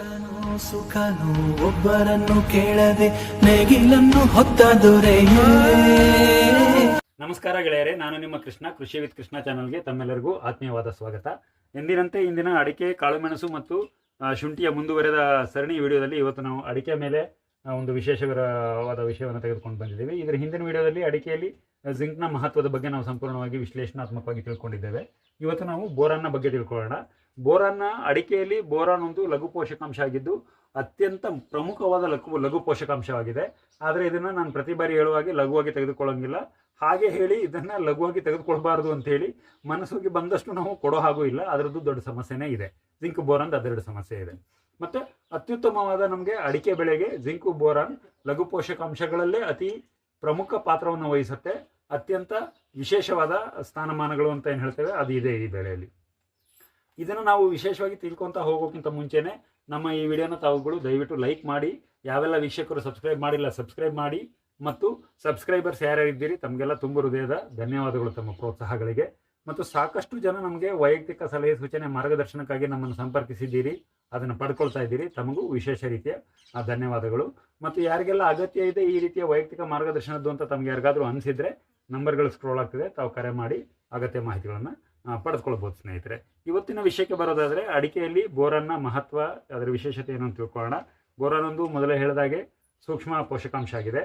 ಕಷ್ಟನೋ ಸುಖನೋ ಒಬ್ಬರನ್ನು ಕೇಳದೆ ನೇಗಿಲನ್ನು ಹೊತ್ತ ದೊರೆಯೇ. ನಮಸ್ಕಾರ ಗೆಳೆಯರೇ, ನಾನು ನಿಮ್ಮ ಕೃಷ್ಣ, ಕೃಷಿ ವಿತ್ ಕೃಷ್ಣ ಚಾನಲ್ಗೆ ತಮ್ಮೆಲ್ಲರಿಗೂ ಆತ್ಮೀಯವಾದ ಸ್ವಾಗತ. ಎಂದಿನಂತೆ ಇಂದಿನ ಅಡಿಕೆ ಕಾಳುಮೆಣಸು ಮತ್ತು ಶುಂಠಿಯ ಮುಂದುವರೆದ ಸರಣಿ ವಿಡಿಯೋದಲ್ಲಿ ಇವತ್ತು ನಾವು ಅಡಿಕೆ ಮೇಲೆ ಒಂದು ವಿಶೇಷವಾದ ವಿಷಯವನ್ನು ತೆಗೆದುಕೊಂಡು ಬಂದಿದ್ದೇವೆ. ಇದರ ಹಿಂದಿನ ವಿಡಿಯೋದಲ್ಲಿ ಅಡಿಕೆಯಲ್ಲಿ ಜಿಂಕ್ನ ಮಹತ್ವದ ಬಗ್ಗೆ ನಾವು ಸಂಪೂರ್ಣವಾಗಿ ವಿಶ್ಲೇಷಣಾತ್ಮಕವಾಗಿ ತಿಳ್ಕೊಂಡಿದ್ದೇವೆ. ಇವತ್ತು ನಾವು ಬೋರಾನ್ನ ಬಗ್ಗೆ ತಿಳ್ಕೊಳ್ಳೋಣ. ಬೋರಾನ್ನ ಅಡಿಕೆಯಲ್ಲಿ ಬೋರಾನ್ ಒಂದು ಲಘು ಪೋಷಕಾಂಶ ಆಗಿದ್ದು ಅತ್ಯಂತ ಪ್ರಮುಖವಾದ ಲಘು ಲಘು ಪೋಷಕಾಂಶವಾಗಿದೆ. ಆದರೆ ಇದನ್ನು ನಾನು ಪ್ರತಿ ಬಾರಿ ಹೇಳುವಾಗಿ ಲಘುವಾಗಿ ತೆಗೆದುಕೊಳ್ಳೋಂಗಿಲ್ಲ. ಹಾಗೆ ಹೇಳಿ ಇದನ್ನು ಲಘುವಾಗಿ ತೆಗೆದುಕೊಳ್ಬಾರ್ದು ಅಂತ ಹೇಳಿ ಮನಸ್ಸಿಗೆ ಬಂದಷ್ಟು ನಾವು ಕೊಡೋ ಹಾಗೂ ಇಲ್ಲ. ಅದರದ್ದು ದೊಡ್ಡ ಸಮಸ್ಯೆನೇ ಇದೆ. ಜಿಂಕ್ ಬೋರಾನ್ ಅದೆರಡು ಸಮಸ್ಯೆ ಇದೆ. ಮತ್ತೆ ಅತ್ಯುತ್ತಮವಾದ ನಮಗೆ ಅಡಿಕೆ ಬೆಳೆಗೆ ಜಿಂಕು ಬೋರಾನ್ ಲಘು ಪೋಷಕಾಂಶಗಳಲ್ಲೇ ಅತಿ ಪ್ರಮುಖ ಪಾತ್ರವನ್ನು ವಹಿಸುತ್ತೆ. ಅತ್ಯಂತ ವಿಶೇಷವಾದ ಸ್ಥಾನಮಾನಗಳು ಅಂತ ಏನು ಹೇಳ್ತೇವೆ? ಅದು ಇದೆ ಈ ಬೆಳೆಯಲ್ಲಿ. ಇದನ್ನು ನಾವು ವಿಶೇಷವಾಗಿ ತಿಳ್ಕೊಂತ ಹೋಗೋಕ್ಕಿಂತ ಮುಂಚೆನೆ ನಮ್ಮ ಈ ವಿಡಿಯೋನ ತಾವುಗಳು ದಯವಿಟ್ಟು ಲೈಕ್ ಮಾಡಿ, ಯಾವೆಲ್ಲ ವೀಕ್ಷಕರು ಸಬ್ಸ್ಕ್ರೈಬ್ ಮಾಡಿಲ್ಲ ಸಬ್ಸ್ಕ್ರೈಬ್ ಮಾಡಿ ಮತ್ತು ಸಬ್ಸ್ಕ್ರೈಬರ್ಸ್ ಯಾರ್ಯಾರಿದ್ದೀರಿ ತಮಗೆಲ್ಲ ತುಂಬ ಹೃದಯದ ಧನ್ಯವಾದಗಳು ತಮ್ಮ ಪ್ರೋತ್ಸಾಹಗಳಿಗೆ. ಮತ್ತು ಸಾಕಷ್ಟು ಜನ ನಮಗೆ ವೈಯಕ್ತಿಕ ಸಲಹೆ ಸೂಚನೆ ಮಾರ್ಗದರ್ಶನಕ್ಕಾಗಿ ನಮ್ಮನ್ನು ಸಂಪರ್ಕಿಸಿದ್ದೀರಿ, ಅದನ್ನು ಪಡ್ಕೊಳ್ತಾ ಇದ್ದೀರಿ, ತಮಗೂ ವಿಶೇಷ ರೀತಿಯ ಧನ್ಯವಾದಗಳು. ಮತ್ತು ಯಾರಿಗೆಲ್ಲ ಅಗತ್ಯ ಇದೆ ಈ ರೀತಿಯ ವೈಯಕ್ತಿಕ ಮಾರ್ಗದರ್ಶನದ್ದು ಅಂತ ತಮ್ಗೆ ಯಾರಿಗಾದರೂ ಅನಿಸಿದರೆ ನಂಬರ್ಗಳು ಸ್ಕ್ರೋಲ್ ಆಗ್ತಿದೆ, ತಾವು ಕರೆ ಮಾಡಿ ಅಗತ್ಯ ಮಾಹಿತಿಗಳನ್ನು ಪಡೆದುಕೊಳ್ಬೋದು ಸ್ನೇಹಿತರೆ. ಇವತ್ತಿನ ವಿಷಯಕ್ಕೆ ಬರೋದಾದರೆ, ಅಡಿಕೆಯಲ್ಲಿ ಬೋರನ್ನ ಮಹತ್ವ, ಅದರ ವಿಶೇಷತೆ ಏನು ಅಂತ ತಿಳ್ಕೊಳ್ಳೋಣ. ಒಂದು ಮೊದಲೇ ಹೇಳಿದಾಗೆ ಸೂಕ್ಷ್ಮ ಪೋಷಕಾಂಶ ಆಗಿದೆ.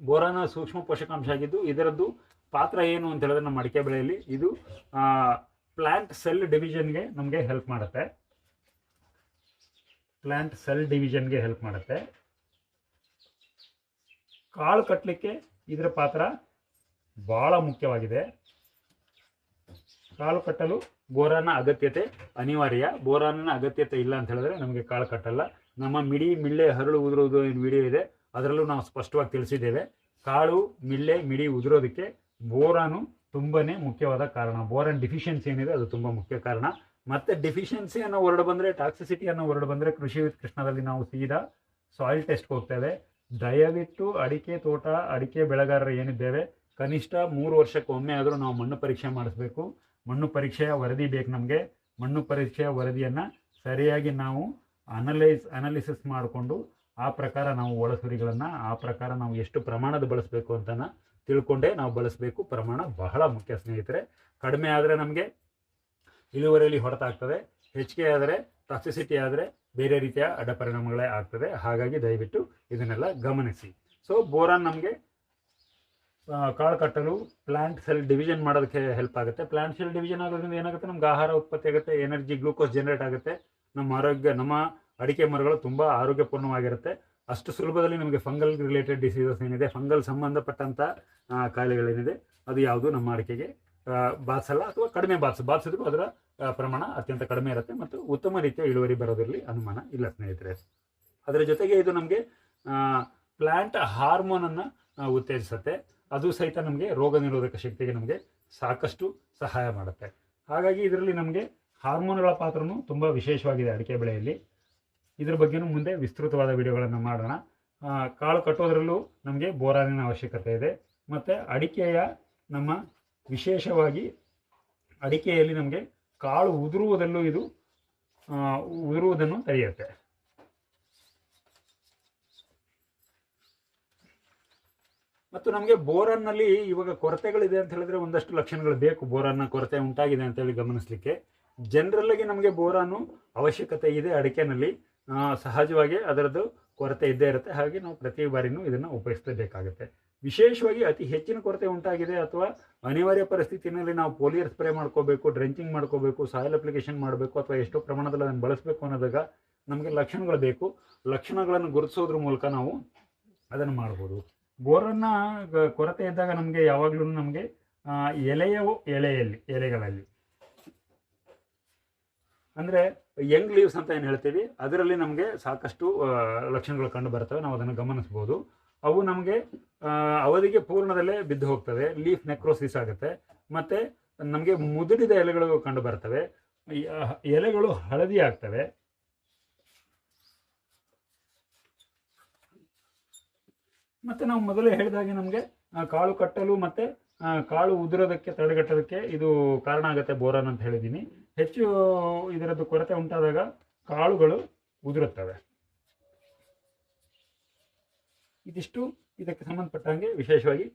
ಬೋರಾನ ಸೂಕ್ಷ್ಮ ಪೋಷಕಾಂಶ ಆಗಿದ್ದು, ಇದರದ್ದು ಪಾತ್ರ ಏನು ಅಂತ ಹೇಳಿದ್ರೆ ನಮ್ಮ ಅಡಿಕೆ ಬೆಳೆಯಲ್ಲಿ ಇದು ಪ್ಲಾಂಟ್ ಸೆಲ್ ಡಿವಿಷನ್ಗೆ ನಮಗೆ ಹೆಲ್ಪ್ ಮಾಡುತ್ತೆ. ಪ್ಲಾಂಟ್ ಸೆಲ್ ಡಿವಿಷನ್ಗೆ ಹೆಲ್ಪ್ ಮಾಡುತ್ತೆ. ಕಾಳು ಕಟ್ಟಲಿಕ್ಕೆ ಇದರ ಪಾತ್ರ ಬಹಳ ಮುಖ್ಯವಾಗಿದೆ. ಕಾಳು ಕಟ್ಟಲು ಬೋರಾನ ಅಗತ್ಯತೆ ಅನಿವಾರ್ಯ. ಬೋರಾನ ಅಗತ್ಯತೆ ಇಲ್ಲ ಅಂತ ಹೇಳಿದ್ರೆ ನಮಗೆ ಕಾಳು ಕಟ್ಟಲ್ಲ. ನಮ್ಮ ಮಿಡಿ, ಮಿಳ್ಳೆ, ಹರಳು ಉದುರೋದು ಏನು ವಿಡಿಯೋ ಇದೆ, ಅದರಲ್ಲೂ ನಾವು ಸ್ಪಷ್ಟವಾಗಿ ತಿಳಿಸಿದ್ದೇವೆ. ಕಾಳು, ಮಿಳ್ಳೆ, ಮಿಡಿ ಉದುರೋದಕ್ಕೆ ಬೋರಾನು ತುಂಬಾನೇ ಮುಖ್ಯವಾದ ಕಾರಣ. ಬೋರಾನ್ ಡಿಫಿಷಿಯನ್ಸಿ ಏನಿದೆ, ಅದು ತುಂಬ ಮುಖ್ಯ ಕಾರಣ. ಮತ್ತೆ ಡಿಫಿಷಿಯನ್ಸಿ ಅನ್ನೋ ವರ್ಡ್ ಬಂದರೆ ಟಾಕ್ಸಿಸಿಟಿ ಅನ್ನೋ ವರ್ಡ್ ಬಂದರೆ, ಕೃಷಿ ಕೃಷ್ಣದಲ್ಲಿ ನಾವು ಸೀದಾ ಸಾಯಿಲ್ ಟೆಸ್ಟ್ ಹೋಗ್ತೇವೆ. ದಯವಿಟ್ಟು ಅಡಿಕೆ ತೋಟ, ಅಡಿಕೆ ಬೆಳೆಗಾರರು ಏನಿದ್ದೇವೆ, ಕನಿಷ್ಠ ಮೂರು ವರ್ಷಕ್ಕೊಮ್ಮೆ ಆದರೂ ನಾವು ಮಣ್ಣು ಪರೀಕ್ಷೆ ಮಾಡಿಸ್ಬೇಕು. ಮಣ್ಣು ಪರೀಕ್ಷೆಯ ವರದಿ ಬೇಕು ನಮಗೆ. ಮಣ್ಣು ಪರೀಕ್ಷೆಯ ವರದಿಯನ್ನು ಸರಿಯಾಗಿ ನಾವು ಅನಲೈಸ್ ಅನಾಲಿಸಿಸ್ ಮಾಡಿಕೊಂಡು ಆ ಪ್ರಕಾರ ನಾವು ಒಳಸುರಿಗಳನ್ನು ಆ ಪ್ರಕಾರ ನಾವು ಎಷ್ಟು ಪ್ರಮಾಣದ ಬಳಸಬೇಕು ಅಂತನ ತಿಳ್ಕೊಂಡೇ ನಾವು ಬಳಸಬೇಕು. ಪ್ರಮಾಣ ಬಹಳ ಮುಖ್ಯ ಸ್ನೇಹಿತರೆ. ಕಡಿಮೆ ಆದರೆ ನಮಗೆ ಇಳುವರಿಯಲ್ಲಿ ಹೊಡೆತಾಗ್ತದೆ ಹೆಚ್ಚಿಗೆ ಆದರೆ ಟಾಕ್ಸಿಸಿಟಿ ಆದರೆ ಬೇರೆ ರೀತಿಯ ಅಡ್ಡ ಪರಿಣಾಮಗಳೇ ಆಗ್ತದೆ. ಹಾಗಾಗಿ ದಯವಿಟ್ಟು ಇದನ್ನೆಲ್ಲ ಗಮನಿಸಿ. ಸೊ ಬೋರಾನ್ ನಮಗೆ ಕಾಳು ಕಟ್ಟಲು ಪ್ಲಾಂಟ್ ಸೆಲ್ ಡಿವಿಷನ್ ಮಾಡೋದಕ್ಕೆ ಹೆಲ್ಪ್ ಆಗುತ್ತೆ. ಪ್ಲಾಂಟ್ ಸೆಲ್ ಡಿವಿಷನ್ ಆಗೋದ್ರಿಂದ ಏನಾಗುತ್ತೆ? ನಮ್ಗೆ ಆಹಾರ ಉತ್ಪತ್ತಿ ಆಗುತ್ತೆ ಎನರ್ಜಿ ಗ್ಲೂಕೋಸ್ ಜನರೇಟ್ ಆಗುತ್ತೆ. ನಮ್ಮ ಆರೋಗ್ಯ, ನಮ್ಮ ಅಡಿಕೆ ಮರಗಳು ತುಂಬ ಆರೋಗ್ಯಪೂರ್ಣವಾಗಿರುತ್ತೆ. ಅಷ್ಟು ಸುಲಭದಲ್ಲಿ ನಮಗೆ ಫಂಗಲ್ ರಿಲೇಟೆಡ್ ಡಿಸೀಸಸ್ ಏನಿದೆ ಫಂಗಲ್ ಸಂಬಂಧಪಟ್ಟಂಥ ಕಾಯಿಲೆಗಳೇನಿದೆ, ಅದು ಯಾವುದು ನಮ್ಮ ಅಡಿಕೆಗೆ ಬಾಸಲ್ಲ ಅಥವಾ ಕಡಿಮೆ ಬಾಸ ಬಾಸಿದ್ರು ಅದರ ಪ್ರಮಾಣ ಅತ್ಯಂತ ಕಡಿಮೆ ಇರುತ್ತೆ ಮತ್ತು ಉತ್ತಮ ರೀತಿಯ ಇಳುವರಿ ಬರೋದರಲ್ಲಿ ಅನುಮಾನ ಇಲ್ಲ ಸ್ನೇಹಿತರೆ. ಅದರ ಜೊತೆಗೆ ಇದು ನಮಗೆ ಪ್ಲಾಂಟ್ ಹಾರ್ಮೋನನ್ನು ಉತ್ತೇಜಿಸುತ್ತೆ. ಅದು ಸಹಿತ ನಮಗೆ ರೋಗ ನಿರೋಧಕ ಶಕ್ತಿಗೆ ನಮಗೆ ಸಾಕಷ್ಟು ಸಹಾಯ ಮಾಡುತ್ತೆ. ಹಾಗಾಗಿ ಇದರಲ್ಲಿ ನಮಗೆ ಹಾರ್ಮೋನ್ಗಳ ಪಾತ್ರನೂ ತುಂಬ ವಿಶೇಷವಾಗಿದೆ ಅಡಿಕೆ ಬೆಳೆಯಲ್ಲಿ. ಇದ್ರ ಬಗ್ಗೆನೂ ಮುಂದೆ ವಿಸ್ತೃತವಾದ ವಿಡಿಯೋಗಳನ್ನು ಮಾಡೋಣ. ಕಾಳು ಕಟ್ಟೋದ್ರಲ್ಲೂ ನಮಗೆ ಬೋರಾನಿನ ಅವಶ್ಯಕತೆ ಇದೆ. ಮತ್ತು ಅಡಿಕೆಯ ನಮ್ಮ ವಿಶೇಷವಾಗಿ ಅಡಿಕೆಯಲ್ಲಿ ನಮಗೆ ಕಾಳು ಉದುರುವುದಲ್ಲೂ ಇದು ಉದುರುವುದನ್ನು ತಡೆಯುತ್ತೆ. ಮತ್ತು ನಮಗೆ ಬೋರನ್ನಲ್ಲಿ ಇವಾಗ ಕೊರತೆಗಳಿದೆ ಅಂತ ಹೇಳಿದ್ರೆ ಒಂದಷ್ಟು ಲಕ್ಷಣಗಳು ಬೇಕು. ಬೋರನ್ನ ಕೊರತೆ ಉಂಟಾಗಿದೆ ಅಂತೇಳಿ ಗಮನಿಸಲಿಕ್ಕೆ. ಜನರಲ್ಲಾಗಿ ನಮಗೆ ಬೋರಾನು ಅವಶ್ಯಕತೆ ಇದೆ ಅಡಿಕೆನಲ್ಲಿ. ಸಹಜವಾಗಿ ಅದರದ್ದು ಕೊರತೆ ಇದ್ದೇ ಇರುತ್ತೆ. ಹಾಗೆ ನಾವು ಪ್ರತಿ ಬಾರಿನೂ ಇದನ್ನು ಉಪಯೋಗಿಸಲೇಬೇಕಾಗುತ್ತೆ. ವಿಶೇಷವಾಗಿ ಅತಿ ಹೆಚ್ಚಿನ ಕೊರತೆ ಉಂಟಾಗಿದೆ ಅಥವಾ ಅನಿವಾರ್ಯ ಪರಿಸ್ಥಿತಿಯಲ್ಲಿ ನಾವು ಪೋಲಿಯರ್ ಸ್ಪ್ರೇ ಮಾಡ್ಕೋಬೇಕು, ಡ್ರೆಂಚಿಂಗ್ ಮಾಡ್ಕೋಬೇಕು, ಸಾಯಿಲ್ ಅಪ್ಲಿಕೇಶನ್ ಮಾಡಬೇಕು ಅಥವಾ ಎಷ್ಟೋ ಪ್ರಮಾಣದಲ್ಲಿ ಅದನ್ನು ಬಳಸಬೇಕು ಅನ್ನೋದಾಗ ನಮಗೆ ಲಕ್ಷಣಗಳು ಬೇಕು. ಲಕ್ಷಣಗಳನ್ನು ಗುರುತಿಸೋದ್ರ ಮೂಲಕ ನಾವು ಅದನ್ನು ಮಾಡ್ಬೋದು. ಬೋರನ್ನ ಕೊರತೆ ಇದ್ದಾಗ ನಮಗೆ ಯಾವಾಗಲೂ ನಮಗೆ ಎಲೆಯ ಎಲೆಯಲ್ಲಿ, ಎಲೆಗಳಲ್ಲಿ. ಅಂದರೆ ಯಂಗ್ ಲೀವ್ಸ್ ಅಂತ ಏನು ಹೇಳ್ತೀವಿ? ಅದರಲ್ಲಿ ನಮಗೆ ಸಾಕಷ್ಟು ಲಕ್ಷಣಗಳು ಕಂಡು ಬರ್ತವೆ. ನಾವು ಅದನ್ನು ಗಮನಿಸ್ಬೋದು. ಅವು ನಮಗೆ ಅವಧಿಗೆ ಪೂರ್ಣದಲ್ಲೇ ಬಿದ್ದು ಹೋಗ್ತವೆ. ಲೀಫ್ ನೆಕ್ರೋಸಿಸ್ ಆಗುತ್ತೆ. ಮತ್ತು ನಮಗೆ ಮುದುಡಿದ ಎಲೆಗಳು ಕಂಡು ಬರ್ತವೆ. ಎಲೆಗಳು ಹಳದಿ ಆಗ್ತವೆ. ಮತ್ತು ನಾವು ಮೊದಲೇ ಹೇಳಿದಾಗೆ ನಮಗೆ ಕಾಳು ಕಟ್ಟಲು ಮತ್ತು ಕಾಳು ಉದುರೋದಕ್ಕೆ, ತಡೆಗಟ್ಟೋದಕ್ಕೆ ಇದು ಕಾರಣ ಆಗುತ್ತೆ ಬೋರಾನ್ ಅಂತ ಹೇಳಿದ್ದೀನಿ ಹೆಚ್ಚು ಇದರದ್ದು ಕೊರತೆ ಉಂಟಾದಾಗ ಕಾಳುಗಳು ಉದುರುತ್ತವೆ. ಇದಿಷ್ಟು ಇದಕ್ಕೆ ಸಂಬಂಧಪಟ್ಟಂಗೆ ವಿಶೇಷವಾಗಿ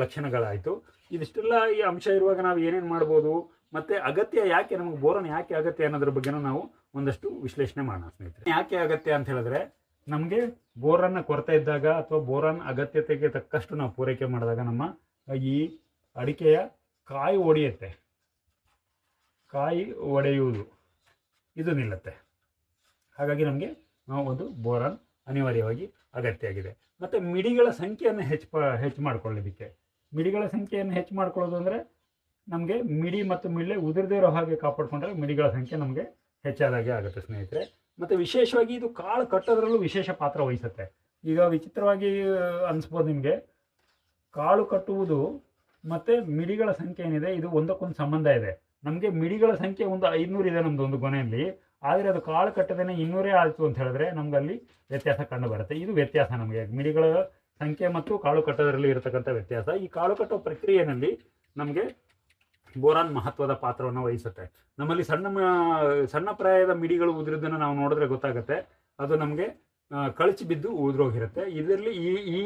ಲಕ್ಷಣಗಳಾಯಿತು. ಇದಿಷ್ಟೆಲ್ಲ ಈ ಅಂಶ ಇರುವಾಗ ನಾವು ಏನೇನು ಮಾಡ್ಬೋದು, ಮತ್ತೆ ಅಗತ್ಯ ಯಾಕೆ, ನಮಗೆ ಬೋರನ್ ಯಾಕೆ ಅಗತ್ಯ ಅನ್ನೋದ್ರ ಬಗ್ಗೆನೂ ನಾವು ಒಂದಷ್ಟು ವಿಶ್ಲೇಷಣೆ ಮಾಡೋಣ ಸ್ನೇಹಿತರೆ. ಯಾಕೆ ಅಗತ್ಯ ಅಂತ ಹೇಳಿದ್ರೆ ನಮಗೆ ಬೋರನ್ನು ಕೊರತೆ ಇದ್ದಾಗ ಅಥವಾ ಬೋರನ್ ಅಗತ್ಯತೆಗೆ ತಕ್ಕಷ್ಟು ನಾವು ಪೂರೈಕೆ ಮಾಡಿದಾಗ ನಮ್ಮ ಈ ಅಡಿಕೆಯ ಕಾಯಿ ಒಡೆಯುತ್ತೆ. ಕಾಯಿ ಒಡೆಯುವುದು. ಇದು ನಿಲ್ಲುತ್ತೆ. ಹಾಗಾಗಿ ನಮಗೆ ಒಂದು ಬೋರನ್ ಅನಿವಾರ್ಯವಾಗಿ ಅಗತ್ಯ ಆಗಿದೆ ಮತ್ತು ಮಿಡಿಗಳ ಸಂಖ್ಯೆಯನ್ನು ಹೆಚ್ಚು ಪ, ಹೆಚ್ಚು ಮಾಡ್ಕೊಳ್ಳೋದಕ್ಕೆ ಮಿಡಿಗಳ ಸಂಖ್ಯೆಯನ್ನು ಹೆಚ್ಚು ಮಾಡ್ಕೊಳ್ಳೋದು ಅಂದರೆ ನಮಗೆ ಮಿಡಿ ಮತ್ತು ಮಿಳ್ಳೆ ಉದುರದೇ ಇರೋ ಹಾಗೆ ಕಾಪಾಡಿಕೊಂಡ್ರೆ ಮಿಡಿಗಳ ಸಂಖ್ಯೆ ನಮಗೆ ಹೆಚ್ಚಾದಾಗೆ ಆಗುತ್ತೆ ಸ್ನೇಹಿತರೆ. ಮತ್ತು ವಿಶೇಷವಾಗಿ ಇದು ಕಾಳು ಕಟ್ಟೋದ್ರಲ್ಲೂ ವಿಶೇಷ ಪಾತ್ರ ವಹಿಸುತ್ತೆ. ಈಗ ವಿಚಿತ್ರವಾಗಿ ಅನಿಸ್ಬೋದು ನಿಮಗೆ. ಕಾಳು ಕಟ್ಟುವುದು ಮತ್ತು ಮಿಡಿಗಳ ಸಂಖ್ಯೆ ಏನಿದೆ, ಇದು ಒಂದಕ್ಕೊಂದು ಸಂಬಂಧ ಇದೆ. ನಮಗೆ ಮಿಡಿಗಳ ಸಂಖ್ಯೆ ಒಂದು ಐದುನೂರು ಇದೆ ನಮ್ಮದು ಒಂದು ಕೊನೆಯಲ್ಲಿ ಆದರೆ ಅದು ಕಾಳು ಕಟ್ಟದೇನೆ ಇನ್ನೂರೇ ಆಯಿತು ಅಂತ ಹೇಳಿದ್ರೆ ನಮ್ಗೆ ಅಲ್ಲಿ ವ್ಯತ್ಯಾಸ ಕಂಡು ಬರುತ್ತೆ. ಇದು ವ್ಯತ್ಯಾಸ ನಮಗೆ. ಮಿಡಿಗಳ ಸಂಖ್ಯೆ ಮತ್ತು ಕಾಳು ಕಟ್ಟೋದರಲ್ಲಿ ಇರತಕ್ಕಂಥ ವ್ಯತ್ಯಾಸ. ಈ ಕಾಳು ಕಟ್ಟೋ ಪ್ರಕ್ರಿಯೆಯಲ್ಲಿ ನಮಗೆ ಬೋರಾನ್ ಮಹತ್ವದ ಪಾತ್ರವನ್ನು ವಹಿಸುತ್ತೆ. ನಮ್ಮಲ್ಲಿ ಸಣ್ಣ ಸಣ್ಣ ಪ್ರಾಯದ ಮಿಡಿಗಳು ಉದುರಿದ್ದನ್ನು ನಾವು ನೋಡಿದ್ರೆ ಗೊತ್ತಾಗುತ್ತೆ. ಅದು ನಮಗೆ ಕಳಚಿ ಬಿದ್ದು ಉದುರೋಗಿರುತ್ತೆ. ಇದರಲ್ಲಿ ಈ ಈ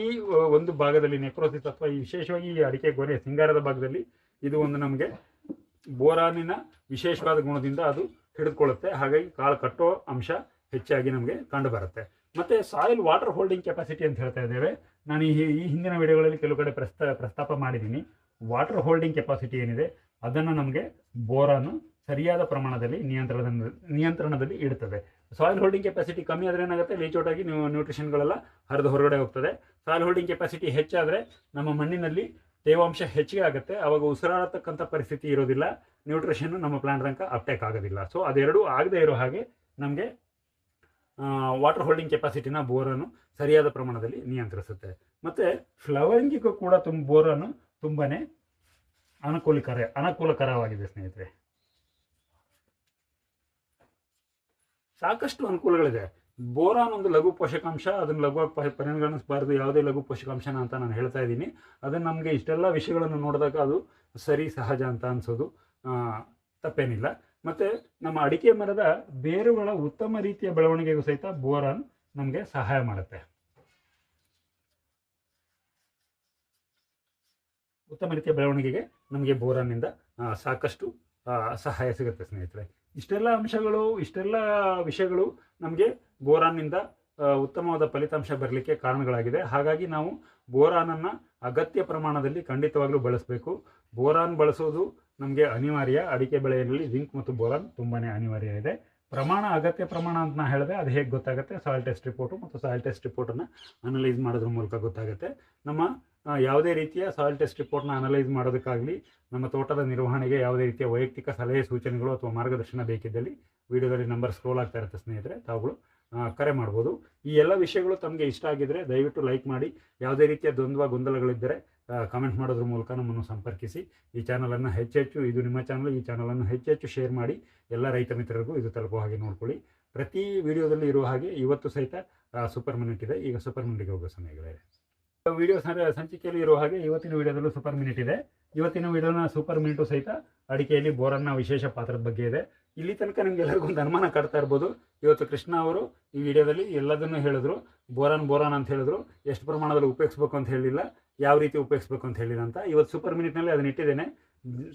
ಒಂದು ಭಾಗದಲ್ಲಿ ನೆಕ್ರೋಸಿಸ್ ಅಥವಾ ವಿಶೇಷವಾಗಿ ಈ ಅಡಿಕೆ ಗೊನೆ ಸಿಂಗಾರದ ಭಾಗದಲ್ಲಿ ಇದು ಒಂದು ನಮಗೆ ಬೋರಾನಿನ ವಿಶೇಷವಾದ ಗುಣದಿಂದ ಅದು ಹಿಡಿದುಕೊಳ್ಳುತ್ತೆ. ಹಾಗಾಗಿ ಕಾಳು ಕಟ್ಟೋ ಅಂಶ ಹೆಚ್ಚಾಗಿ ನಮಗೆ ಕಂಡು ಬರುತ್ತೆ ಮತ್ತೆ ಸಾಯಿಲ್ ವಾಟರ್ ಹೋಲ್ಡಿಂಗ್ ಕೆಪಾಸಿಟಿ ಅಂತ ಹೇಳ್ತಾ ಇದ್ದೇವೆ. ನಾನು ಈ ಈ ಹಿಂದಿನ ವಿಡಿಯೋಗಳಲ್ಲಿ ಕೆಲವು ಕಡೆ ಪ್ರಸ್ತಾ, ಪ್ರಸ್ತಾಪ ಮಾಡಿದ್ದೀನಿ. ವಾಟರ್ ಹೋಲ್ಡಿಂಗ್ ಕೆಪಾಸಿಟಿ ಏನಿದೆ? ಅದನ್ನು ನಮಗೆ ಬೋರಾನು ಸರಿಯಾದ ಪ್ರಮಾಣದಲ್ಲಿ ನಿಯಂತ್ರಣದ ನಿಯಂತ್ರಣದಲ್ಲಿ ಇಡುತ್ತದೆ ಸಾಯಿಲ್ ಹೋಲ್ಡಿಂಗ್ ಕೆಪಾಸಿಟಿ ಕಮ್ಮಿ ಆದರೆ ಏನಾಗುತ್ತೆ? ಲೀಚೋಟಾಗಿ ನೀವು ನ್ಯೂಟ್ರಿಷನ್ಗಳೆಲ್ಲ ಹರಿದು ಹೊರಗಡೆ ಹೋಗ್ತದೆ. ಸಾಯಿಲ್ ಹೋಲ್ಡಿಂಗ್ ಕೆಪಾಸಿಟಿ ಹೆಚ್ಚಾದರೆ ನಮ್ಮ ಮಣ್ಣಿನಲ್ಲಿ ತೇವಾಂಶ ಹೆಚ್ಚಿಗೆ ಆಗುತ್ತೆ. ಆವಾಗ ಉಸಿರಾಡತಕ್ಕಂಥ ಪರಿಸ್ಥಿತಿ ಇರೋದಿಲ್ಲ. ನ್ಯೂಟ್ರಿಷನ್ ನಮ್ಮ ಪ್ಲಾಂಟ್ ತನಕ ಅಪ್ಟೇಕ್ ಆಗೋದಿಲ್ಲ. ಸೊ ಅದೆರಡೂ ಆಗದೇ ಇರೋ ಹಾಗೆ ನಮಗೆ ವಾಟರ್ ಹೋಲ್ಡಿಂಗ್ ಕೆಪಾಸಿಟಿನ ಬೋರನ್ನು ಸರಿಯಾದ ಪ್ರಮಾಣದಲ್ಲಿ ನಿಯಂತ್ರಿಸುತ್ತೆ. ಮತ್ತು ಫ್ಲವರಿಂಗಿಗೂ ಕೂಡ ತುಂಬ ಬೋರನ್ನು ತುಂಬನೇ ಅನುಕೂಲಕರ, ಅನುಕೂಲಕರವಾಗಿದೆ ಸ್ನೇಹಿತರೆ. ಸಾಕಷ್ಟು ಅನುಕೂಲಗಳಿದೆ. ಬೋರಾನ್ ಒಂದು ಲಘು ಪೋಷಕಾಂಶ, ಅದನ್ನು ಲಘು ಪರಿಗಣಿಸಬಾರ್ದು ಯಾವುದೇ ಲಘು ಪೋಷಕಾಂಶನ ಅಂತ ನಾನು ಹೇಳ್ತಾ ಇದ್ದೀನಿ. ಅದನ್ನು ನಮಗೆ ಇಷ್ಟೆಲ್ಲ ವಿಷಯಗಳನ್ನು ನೋಡಿದಾಗ ಅದು ಸರಿ, ಸಹಜ ಅಂತ ಅನಿಸೋದು ತಪ್ಪೇನಿಲ್ಲ. ಮತ್ತು ನಮ್ಮ ಅಡಿಕೆ ಮರದ ಬೇರುಗಳ ಉತ್ತಮ ರೀತಿಯ ಬೆಳವಣಿಗೆಗೂ ಸಹಿತ ಬೋರಾನ್ ನಮಗೆ ಸಹಾಯ ಮಾಡುತ್ತೆ. ಉತ್ತಮ ರೀತಿಯ ಬೆಳವಣಿಗೆಗೆ ನಮಗೆ ಬೋರನ್ನಿಂದ ಸಾಕಷ್ಟು ಸಹಾಯ ಸಿಗುತ್ತೆ ಸ್ನೇಹಿತರೆ. ಇಷ್ಟೆಲ್ಲ ಅಂಶಗಳು, ಇಷ್ಟೆಲ್ಲ ವಿಷಯಗಳು ನಮಗೆ ಬೋರಾನ್ನಿಂದ ಉತ್ತಮವಾದ ಫಲಿತಾಂಶ ಬರಲಿಕ್ಕೆ ಕಾರಣಗಳಾಗಿದೆ. ಹಾಗಾಗಿ ನಾವು ಬೋರಾನನ್ನು ಅಗತ್ಯ ಪ್ರಮಾಣದಲ್ಲಿ ಖಂಡಿತವಾಗ್ಲೂ ಬಳಸಬೇಕು. ಬೋರಾನ್ ಬಳಸೋದು ನಮಗೆ ಅನಿವಾರ್ಯ. ಅಡಿಕೆ ಬೆಳೆಯಲ್ಲಿ ಜಿಂಕ್ ಮತ್ತು ಬೋರಾನ್ ತುಂಬಾ ಅನಿವಾರ್ಯ ಇದೆ ಪ್ರಮಾಣ, ಅಗತ್ಯ ಪ್ರಮಾಣ ಅಂತ ನಾ ಹೇಳಿದೆ, ಅದು ಹೇಗೆ ಗೊತ್ತಾಗುತ್ತೆ? ಸಾಯಿಲ್ ಟೆಸ್ಟ್ ರಿಪೋರ್ಟು ಮತ್ತು ಸಾಯಿಲ್ ಟೆಸ್ಟ್ ರಿಪೋರ್ಟನ್ನು ಅನಲೈಸ್ ಮಾಡೋದ್ರ ಮೂಲಕ ಗೊತ್ತಾಗುತ್ತೆ. ನಮ್ಮ ಯಾವುದೇ ರೀತಿಯ ಸಾಯಿಲ್ ಟೆಸ್ಟ್ ರಿಪೋರ್ಟ್ನ ಅನಲೈಸ್ ಮಾಡೋದಕ್ಕಾಗಲಿ ನಮ್ಮ ತೋಟದ ನಿರ್ವಹಣೆಗೆ ಯಾವುದೇ ರೀತಿಯ ವೈಯಕ್ತಿಕ ಸಲಹೆ, ಸೂಚನೆಗಳು ಅಥವಾ ಮಾರ್ಗದರ್ಶನ ಬೇಕಿದ್ದಲ್ಲಿ ವಿಡಿಯೋದಲ್ಲಿ ನಂಬರ್ ಸ್ಕ್ರೋಲ್ ಆಗ್ತಾ ಇರುತ್ತೆ ಸ್ನೇಹಿತರೆ, ತಾವುಗಳು ಕರೆ ಮಾಡ್ಬೋದು. ಈ ಎಲ್ಲ ವಿಷಯಗಳು ತಮಗೆ ಇಷ್ಟ ಆಗಿದ್ದರೆ ದಯವಿಟ್ಟು ಲೈಕ್ ಮಾಡಿ. ಯಾವುದೇ ರೀತಿಯ ದ್ವಂದ್ವ, ಗೊಂದಲಗಳಿದ್ದರೆ ಕಮೆಂಟ್ ಮಾಡೋದ್ರ ಮೂಲಕ ನಮ್ಮನ್ನು ಸಂಪರ್ಕಿಸಿ. ಈ ಚಾನಲನ್ನು ಹೆಚ್ಚೆಚ್ಚು ಇದು ನಿಮ್ಮ ಚಾನಲ್ ಈ ಚಾನಲನ್ನು ಹೆಚ್ಚೆಚ್ಚು ಶೇರ್ ಮಾಡಿ. ಎಲ್ಲ ರೈತ ಮಿತ್ರರಿಗೂ ಇದು ತಲುಪುವ ಹಾಗೆ ನೋಡ್ಕೊಳ್ಳಿ. ಪ್ರತಿ ವಿಡಿಯೋದಲ್ಲಿ ಇರುವ ಹಾಗೆ ಇವತ್ತು ಸಹಿತ ಸೂಪರ್ ಮಿನಿಟ್ ಇದೆ. ಈಗ ಸೂಪರ್ ಮಿನಿಟ್ಗೆ ಹೋಗೋ ಸಮಯಗಳಿದೆ ವಿಡಿಯೋ ಸಂಚಿಕೆಯಲ್ಲಿ ಇರುವ ಹಾಗೆ ಇವತ್ತಿನ ವಿಡಿಯೋದಲ್ಲೂ ಸೂಪರ್ ಮಿನಿಟ್ ಇದೆ. ಇವತ್ತಿನ ವಿಡಿಯೋನ ಸೂಪರ್ ಮಿನಿಟು ಸಹಿತ ಅಡಿಕೆಯಲ್ಲಿ ಬೋರನ್ನ ವಿಶೇಷ ಪಾತ್ರದ ಬಗ್ಗೆ ಇದೆ. ಇಲ್ಲಿ ತನಕ ನಿಮ್ಗೆ ಎಲ್ಲರಿಗೂ ಒಂದು ಅನುಮಾನ ಕಾಡ್ತಾ ಇರ್ಬೋದು. ಇವತ್ತು ಕೃಷ್ಣ ಅವರು ಈ ವಿಡಿಯೋದಲ್ಲಿ ಎಲ್ಲದನ್ನೂ ಹೇಳಿದ್ರು. ಬೋರನ್, ಬೋರಾನ್ ಅಂತ ಹೇಳಿದ್ರು. ಎಷ್ಟು ಪ್ರಮಾಣದಲ್ಲಿ ಉಪಯೋಗಿಸ್ಬೇಕು ಅಂತ ಹೇಳಿಲ್ಲ. ಯಾವ ರೀತಿ ಉಪಯೋಗಿಸ್ಬೇಕು ಅಂತ ಹೇಳಿಲ್ಲ ಅಂತ. ಇವತ್ತು ಸೂಪರ್ ಮಿನಿಟ್ನಲ್ಲಿ ಅದನ್ನ ಇಟ್ಟಿದ್ದೇನೆ.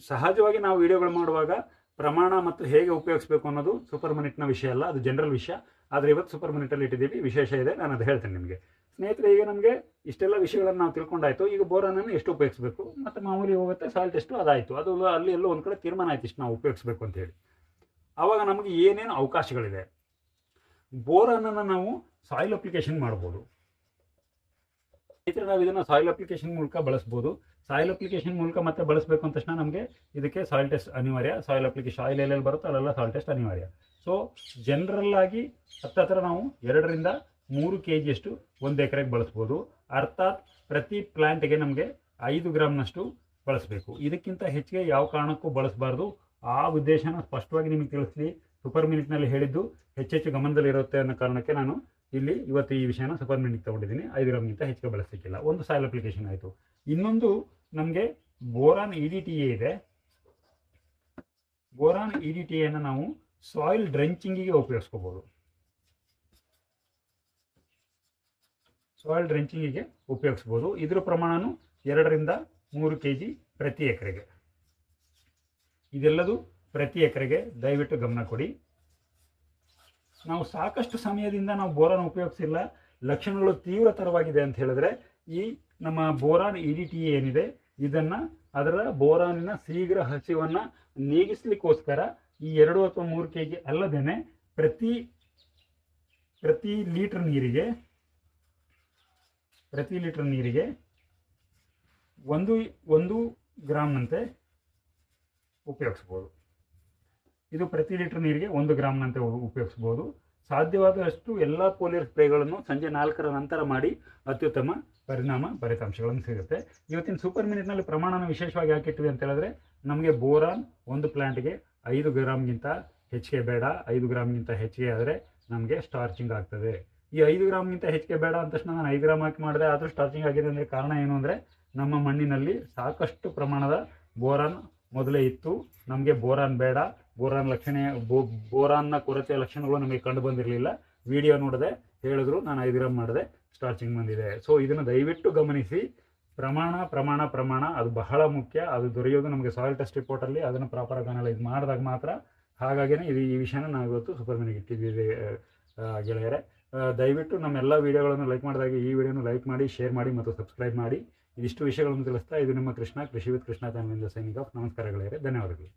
ಸಹಜವಾಗಿ ನಾವು ವಿಡಿಯೋಗಳು ಮಾಡುವಾಗ ಪ್ರಮಾಣ ಮತ್ತು ಹೇಗೆ ಉಪಯೋಗಿಸ್ಬೇಕು ಅನ್ನೋದು ಸೂಪರ್ ಮಿನಿಟ್ನ ವಿಷಯ ಅಲ್ಲ, ಅದು ಜನರಲ್ ವಿಷಯ. ಆದರೆ ಇವತ್ತು ಸೂಪರ್ ಮಿನಿಟಲ್ಲಿ ಇಟ್ಟಿದ್ದೀವಿ. ವಿಶೇಷ ಇದೆ. ನಾನು ಅದು ಹೇಳ್ತೇನೆ ನಿಮಗೆ. ಸ್ನೇಹಿತರೆ, ಈಗ ನಮಗೆ ಇಷ್ಟೆಲ್ಲ ವಿಷಯಗಳನ್ನು ನಾವು ತಿಳ್ಕೊಂಡಾಯ್ತು. ಈಗ ಬೋರನನ್ನು ಎಷ್ಟು ಉಪಯೋಗಿಸ್ಬೇಕು? ಮತ್ತು ಮಾಮೂಲಿ ಹೋಗುತ್ತೆ ಸಾಲ್ಟ್ ಎಷ್ಟು ಅದಾಯಿತು. ಅದು ಅಲ್ಲಿ ಎಲ್ಲೋ ಒಂದು ಕಡೆ ತೀರ್ಮಾನ ಆಯ್ತು ಇಷ್ಟು ನಾವು ಉಪಯೋಗಿಸ್ಬೇಕು ಅಂತೇಳಿ ಆವಾಗ ನಮಗೆ ಏನೇನು ಅವಕಾಶಗಳಿದೆ ಬೋರನನ್ನು ನಾವು ಸಾಯಿಲ್ ಅಪ್ಲಿಕೇಶನ್ ಮಾಡ್ಬೋದು. ರೈತರು ನಾವು ಇದನ್ನು ಸಾಯಿಲ್ ಅಪ್ಲಿಕೇಶನ್ ಮೂಲಕ ಬಳಸ್ಬೋದು. ಸಾಯಿಲ್ ಅಪ್ಲಿಕೇಶನ್ ಮೂಲಕ ಮತ್ತೆ ಬಳಸಬೇಕು ಅಂತ ತಕ್ಷಣ ನಮಗೆ ಇದಕ್ಕೆ ಸಾಯಿಲ್ ಟೆಸ್ಟ್ ಅನಿವಾರ್ಯ. ಸಾಯಿಲ್ ಅಪ್ಲಿಕೇಶನ್ ಆಯಿಲ್ ಎಲ್ಲೆಲ್ಲಿ ಬರುತ್ತೋ ಅಲ್ಲೆಲ್ಲ ಸಾಯಿಲ್ ಟೆಸ್ಟ್ ಅನಿವಾರ್ಯ. ಸೊ ಜನರಲ್ ಆಗಿ ಹತ್ತತ್ರ ನಾವು ಎರಡರಿಂದ ಮೂರು ಕೆ ಜಿಯಷ್ಟು ಒಂದು ಎಕರೆಗೆ ಬಳಸ್ಬೋದು. ಅರ್ಥಾತ್ ಪ್ರತಿ ಪ್ಲ್ಯಾಂಟ್ಗೆ ನಮಗೆ ಐದು ಗ್ರಾಮ್ನಷ್ಟು ಬಳಸಬೇಕು. ಇದಕ್ಕಿಂತ ಹೆಚ್ಚಿಗೆ ಯಾವ ಕಾರಣಕ್ಕೂ ಬಳಸಬಾರ್ದು. ಆ ಉದ್ದೇಶನ ಸ್ಪಷ್ಟವಾಗಿ ನಿಮಗೆ ತಿಳಿಸ್ಲಿ. ಸೂಪರ್ ಮಿನಿಟ್ನಲ್ಲಿ ಹೇಳಿದ್ದು ಹೆಚ್ಚೆಚ್ಚು ಗಮನದಲ್ಲಿರುತ್ತೆ ಅನ್ನೋ ಕಾರಣಕ್ಕೆ ನಾನು ಇಲ್ಲಿ ಇವತ್ತು ಈ ವಿಷಯನ ಸೂಪರ್ ಮಿನಿಟ್ ತಗೊಂಡಿದ್ದೀನಿ. ಐದು ಗ್ರಾಮ್ಗಿಂತ ಹೆಚ್ಚಿಗೆ ಬಳಸಲಿಕ್ಕಿಲ್ಲ. ಒಂದು ಸಾಯಿಲ್ ಅಪ್ಲಿಕೇಶನ್ ಆಯಿತು. ಇನ್ನೊಂದು ನಮಗೆ boron E D T A ಇದೆ. ಬೋರಾನ್ ಇ ಡಿ ಟಿ ಎನ ನಾವು ಸಾಯಿಲ್ ಡ್ರೆಂಚಿಂಗಿಗೆ ಉಪಯೋಗಿಸ್ಕೋಬೋದು. ಸಾಯಿಲ್ ಡ್ರೆಂಚಿಂಗಿಗೆ ಉಪಯೋಗಿಸ್ಬೋದು. ಇದರ ಪ್ರಮಾಣವೂ ಎರಡರಿಂದ ಮೂರು ಕೆ ಜಿ ಪ್ರತಿ ಎಕರೆಗೆ. ಇದೆಲ್ಲದೂ ಪ್ರತಿ ಎಕರೆಗೆ ದಯವಿಟ್ಟು ಗಮನ ಕೊಡಿ. ನಾವು ಸಾಕಷ್ಟು ಸಮಯದಿಂದ ನಾವು ಬೋರಾನ್ ಉಪಯೋಗಿಸಿಲ್ಲ. ಲಕ್ಷಣಗಳು ತೀವ್ರತರವಾಗಿದೆ ಅಂತ ಹೇಳಿದ್ರೆ ಈ ನಮ್ಮ ಬೋರಾನ್ ಇ ಡಿ ಟಿ ಏನಿದೆ, ಇದನ್ನು ಅದರ ಬೋರಾನಿನ ಶೀಘ್ರ ಹಸಿವನ್ನು ನೀಗಿಸ್ಲಿಕ್ಕೋಸ್ಕರ ಈ ಎರಡು ಅಥವಾ ಮೂರು ಕೆ ಜಿ ಅಲ್ಲದೇ ಪ್ರತಿ ಪ್ರತಿ ಲೀಟ್ರ್ ನೀರಿಗೆ ಪ್ರತಿ ಲೀಟರ್ ನೀರಿಗೆ ಒಂದು ಒಂದು ಗ್ರಾಮ್ನಂತೆ ಉಪಯೋಗಿಸ್ಬೋದು. ಇದು ಪ್ರತಿ ಲೀಟರ್ ನೀರಿಗೆ ಒಂದು ಗ್ರಾಮ್ನಂತೆ ಉಪಯೋಗಿಸ್ಬೋದು. ಸಾಧ್ಯವಾದಷ್ಟು ಎಲ್ಲ ಪೋಲಿಯರ್ ಸ್ಪ್ರೇಗಳನ್ನು ಸಂಜೆ ನಾಲ್ಕರ ನಂತರ ಮಾಡಿ ಅತ್ಯುತ್ತಮ ಪರಿಣಾಮ, ಫಲಿತಾಂಶಗಳನ್ನು ಸಿಗುತ್ತೆ. ಇವತ್ತಿನ ಸೂಪರ್ ಮಿನಿಟ್ನಲ್ಲಿ ಪ್ರಮಾಣನ ವಿಶೇಷವಾಗಿ ಹಾಕಿಟ್ಟಿದೆ ಅಂತ ಹೇಳಿದ್ರೆ, ನಮಗೆ ಬೋರಾನ್ ಒಂದು ಪ್ಲಾಂಟ್ಗೆ ಐದು ಗ್ರಾಮ್ಗಿಂತ ಹೆಚ್ಚಿಗೆ ಬೇಡ, ಐದು ಗ್ರಾಮ್ಗಿಂತ ಹೆಚ್ಚಿಗೆ ಆದರೆ ನಮಗೆ ಸ್ಟಾರ್ಚಿಂಗ್ ಆಗ್ತದೆ. ಈ ಐದು ಗ್ರಾಮ್ಗಿಂತ ಹೆಚ್ಚಿಗೆ ಬೇಡ ಅಂತ ತಕ್ಷಣ ನಾನು ಐದು ಗ್ರಾಮ್ ಹಾಕಿ ಮಾಡಿದೆ. ಆದರೂ ಸ್ಟಾರ್ಚಿಂಗ್ ಆಗಿದೆ ಅಂದರೆ ಕಾರಣ ಏನು ಅಂದರೆ ನಮ್ಮ ಮಣ್ಣಿನಲ್ಲಿ ಸಾಕಷ್ಟು ಪ್ರಮಾಣದ ಬೋರಾನ್ ಮೊದಲೇ ಇತ್ತು. ನಮಗೆ ಬೋರಾನ್ ಬೇಡ. ಬೋರಾನ್ ಲಕ್ಷಣ, ಬೋ, ಬೋರಾನ್ನ ಕೊರತೆಯ ಲಕ್ಷಣಗಳು ನಮಗೆ ಕಂಡು ಬಂದಿರಲಿಲ್ಲ. ವಿಡಿಯೋ ನೋಡಿದೆ ಹೇಳಿದ್ರು, ನಾನು ಐದು ಗ್ರಾಮ್ ಮಾಡಿದೆ ಸ್ಟಾರ್ಚಿಂಗ್ ಬಂದಿದೆ. ಸೊ ಇದನ್ನು ದಯವಿಟ್ಟು ಗಮನಿಸಿ. ಪ್ರಮಾಣ ಪ್ರಮಾಣ ಪ್ರಮಾಣ, ಅದು ಬಹಳ ಮುಖ್ಯ. ಅದು ದೊರೆಯೋದು ನಮಗೆ ಸಾಯಿಲ್ ಟೆಸ್ಟ್ ರಿಪೋರ್ಟಲ್ಲಿ ಅದನ್ನು ಪ್ರಾಪರಾಗಿ ಅನಲೈಸ್ ಮಾಡಿದಾಗ ಮಾತ್ರ. ಹಾಗಾಗಿನೇ ಇದು ಈ ವಿಷಯನ ನಾವು ಇವತ್ತು ಸೂಪರ್ ಇಟ್ಟಿದ್ದೀವಿ ಗೆಳೆಯರೆ. ದಯವಿಟ್ಟು ನಮ್ಮೆಲ್ಲ ವಿಡಿಯೋಗಳನ್ನು ಲೈಕ್ ಮಾಡಿದಾಗ ಈ ವಿಡಿಯೋನ ಲೈಕ್ ಮಾಡಿ ಶೇರ್ ಮಾಡಿ ಮತ್ತು ಸಬ್ಸ್ಕ್ರೈಬ್ ಮಾಡಿ. ಇದಿಷ್ಟು ವಿಷಯಗಳನ್ನು ತಿಳಿಸ್ತಾ ಇದು ನಿಮ್ಮ ಕೃಷ್ಣ ಕೃಷಿ ವಿತ್ ಕೃಷ್ಣ ಚಾನಲಿಂದ ಸೈನಿಂಗ್ ಆಫ್ ನಮಸ್ಕಾರಗಳೇ ಧನ್ಯವಾದಗಳು.